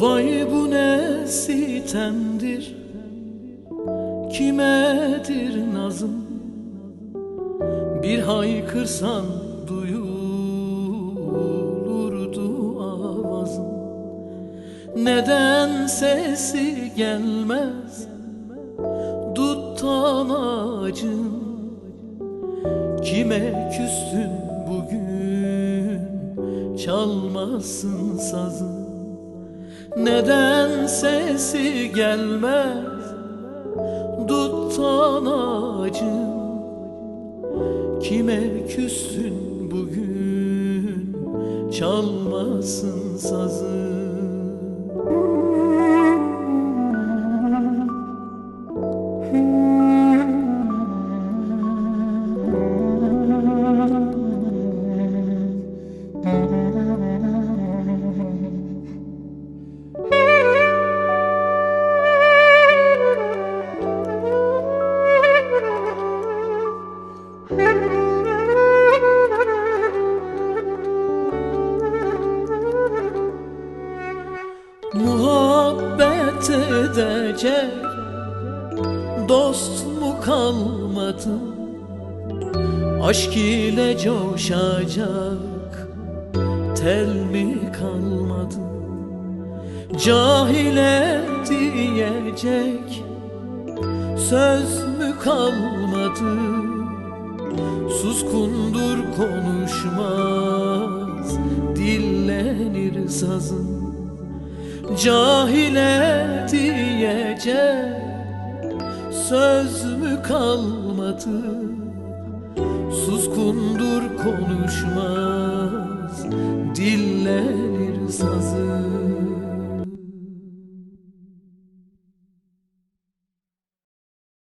Vay bu ne sitemdir Kimedir nazım? Bir haykırsan duyulurdu avazım. Neden sesi gelmez Duttan ağacın Kime küstün bugün Çalmasın sazın Neden sesi gelmez? Duttan ağacın Kime küstün bugün? Çalmasın sazın Muhabbet edecek Dost mu kalmadı? Aşk ile coşacak Tel mi kalmadı? Cahile diyecek Söz mü kalmadı Suskundur konuşmaz Dillenir sazın. Cahile diyecek Söz mü kalmadı? Suskundur konuşmaz Dillenir sazın.